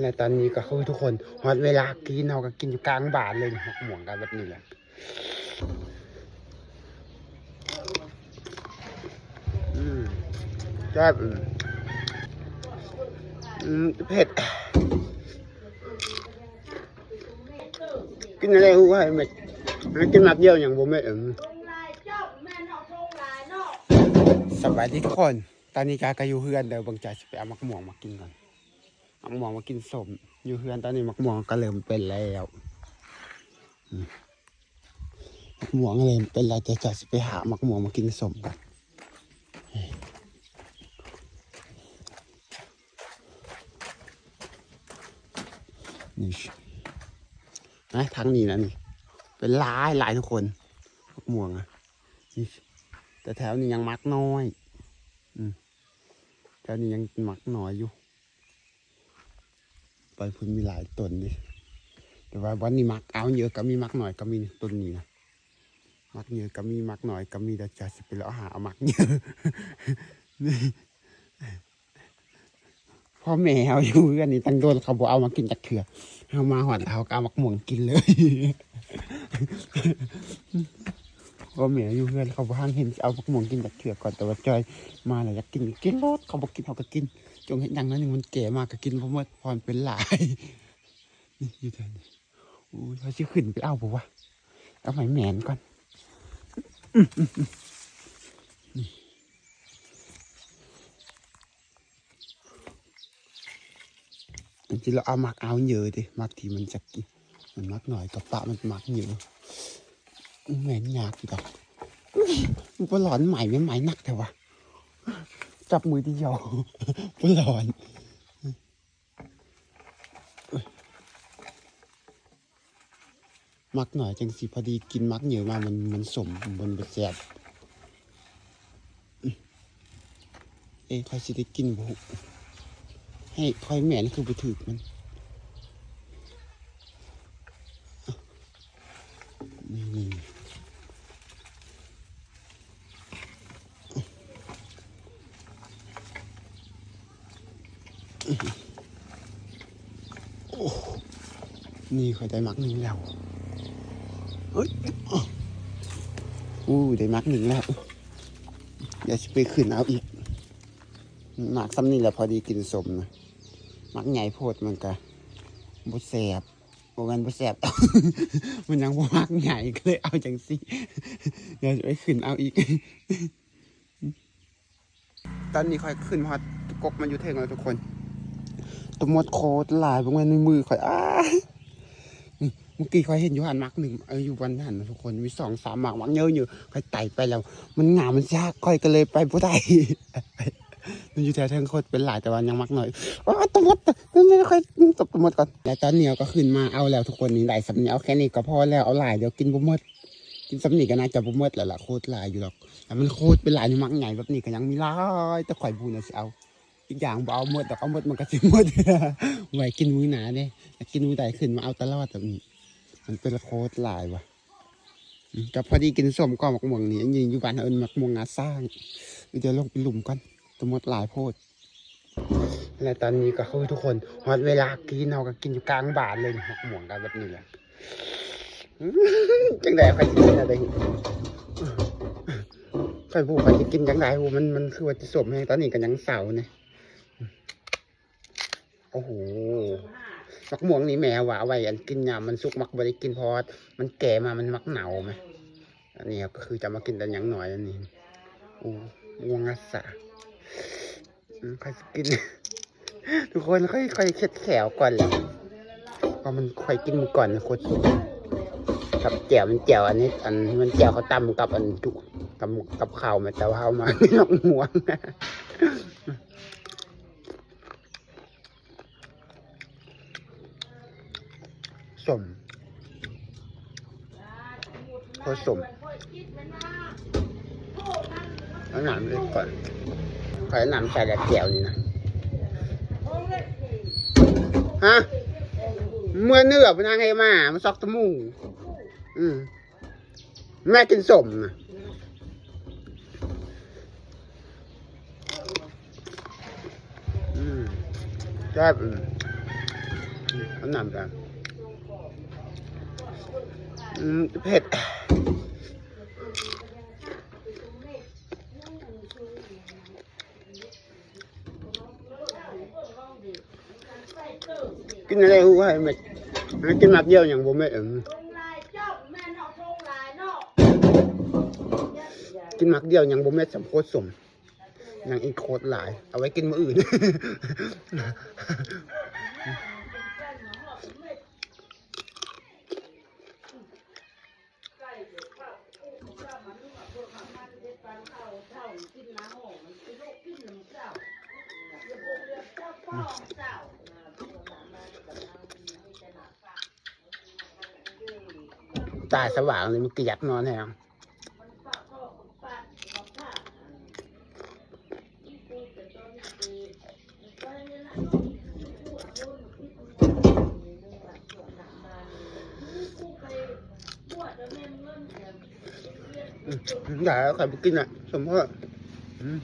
และตอนนี้ก็คือทุกคนฮอดเวลากินเราก็กินอยู่กลางบานเลยหกหม่วงกันแบบนี้แหละอืมแซ่บอืมเผ็ดกินอะไรกูให้เม็ดกินมักเดียวอย่างผมไม่เอ็สวัสดีทุกคน ตอนนี้กากาอยู่เฮือนเดี๋ยวบางใจจะไปเอามักม่วงมากินก่อน มักม่วงมากินสม อยู่เฮือนตอนนี้มักม่วงก็เริ่มเป็นแล้วมักม่วงเริ่มเป็นแล้วจะจะสิไปหามักม่วงมากินสมกันนี่นะทางนี้นะนี่ เป็นหลายหลายทุกคนมักม่วงอะนี่แต่แถวนี้ยังมักน้อย อืมแถวนี้ยังมักน้อยอยู่ ไปพุ่นมีหลายต้นดิแต่ว่าวันนี้มักเอาเยอะก็มีมักหน่อยก็มีต้นนี้นะมักเยอะก็มีมักหน่อยก็มีแต่จะสิไปแล้วหาเอามักเยอะนี่พ่อแม่เอาอยู่กันนี่ตั้งโดนเขาบอกเอามากินจากเถื่อเอามาหอดเอาก็เอามักม่วงกินเลยพ่อแม่อยู่เพื่อนเขาบอกห้างเห็นเอามักม่วงกินจากเถื่อก่อนแต่ว่าจอยมาแล้วอยากกินกินรสเขาบอกกินเขาก็กิน จงเห็นอย่างนั้นหนึ่งมันแก่มากก็กินเพราะว่าพรเป็นหลายนี่อยู่แถวนี้อู้ยเขาชื่อขึ้นไปเอาปะวะเอาไหมแหมนก่อนอื้ออื้ออื้อนี่จริงเราเอาหมักเอาเยอะดิหมักทีมันจะกินมันมักหน่อยกับปะมันมักเยอะแหมนยากอีกดอกมันก็หลอนใหม่ไม่ใหม่นักแต่ว่า จับมือที่ยอปหลอนมักหน่อยจังสิพอดีกินมักเหนียวมามันมันสมบนบะแสบเอ้คอยสิได้กินบุให้คอยแม่นคือบุถึกมัน นี่คอยได้มักหนึ่งแล้วเฮ้ยอู้ได้มักหนึ่งแล้วเดี๋ยวจะไปขึ้นเอาอีกหมักซ้ำนี่แหละพอดีกินสมนะมักใหญ่โพดมันกะบุแสบโบแมันบุแสบ มันยังบ่มักใหญ่ก็เลยเอาจังสิเดี๋ยวจะไปขึ้นเอาอีก ตอนนี้ค่อยขึ้นพอดกกมันอยู่เทงแล้วทุกคนตัวมดโคตรลายบางวันในมือค่อยอ้า เมื่อกี้คอยเห็นอยู่หันมักหนึ่งเอออยู่วันหันทุกคนมีสองสามหมากมักเยอะอยู่คอยไต่ไปแล้ว มันหงามันยากคอยก็เลยไปผู้ใดมันอยู่แถวเทิงโคตรเป็นหลายแต่ว่ายังมักหน่อยอ้าตัวมดนี่นี่ค่อยตบตัวมดก่อนแล้วตอนเหนียวก็ขึ้นมาเอาแล้วทุกคนนี่ได้สำเนียเอาแค่นี้ก็พอแล้วเอาหลายเดี๋ยวกินบุมดกินสำเนีก็น่าจะบุมดแล้วล่ะโคตรหลายอยู่หรอกแต่มันโคตรเป็นหลายนี่มักใหญ่แบบนี้ก็ยังมีหลายแต่ข่อยบูนะสิเอาอีกอย่างเอาหมดแต่เอาหมดมันก็สิหมดไว้กินมื้อหนาเนี่ยกินมื้อใดขึ้นมาเอาตลอดแบบนี้ มันเป็นโคตรหลายว่ะอืมก็พอดีกินส้มก็หมักม่วงนี่ยิงอยู่บ้านเอิญหมักม่วงงาสร้างเดี๋ยวลงไปหลุมก่อนตัวหมดหลายโพดและตอนนี้ก็คือทุกคนฮอดเวลากินเราก็กินอยู่กลางบ้านเลยหมักม่วงกันแบบนี้แหละจังไดใครจะกินอะไรใครพูดใครจะกินจังไดหูมันมันคือว่าจะสมให้ตอนนี้กันยังเสาเนี่ยโอ้โห มักม่วงนี่แม่ว่าเอาไว้อันกินยามมันสุกมักบริกินพอมันแก่มามันมักเหนาไหมอันนี้ก็คือจะมากินแต่ยังหน่อยอันนี้โอ้ม่วงอาสาอืมใครจะกิน ทุกคนค่อยค่อยเช็ดแขวก่อนแหละเพราะมันค่อยกินมันก่อนนะโคตรสุกกับแจ่วมันแจ่วอันนี้ อันมันแจ่วเขาตำกับอันจุกับกับข้าวมาแต่ว่าเอามานอกม่วง สมผสมเอาหนามเลยก่อนขอให้หนามใส่แบบแก้วนี่นะฮะเมื่อเนื้อพนังให้มามาซอกตะมูอืมแม่กินสมนะอืมแซ่บอืมน้ำหนำกันอืม เผ็ดกินอะไรหูให้เม็ดมันกินมักเดียวอย่างบ่เม็ดเออลงลายเจ้าแม่อืมกินมักเดียวอย่างบ่เม็ดสำโคตรสมอย่างอีกโคตรหลาย เอาไว้กินมื้ออื่น ตาสว่างเลยมันเกลียดนอนแฮงอย่าเอาใครไปกินอะ สมพ่ออืม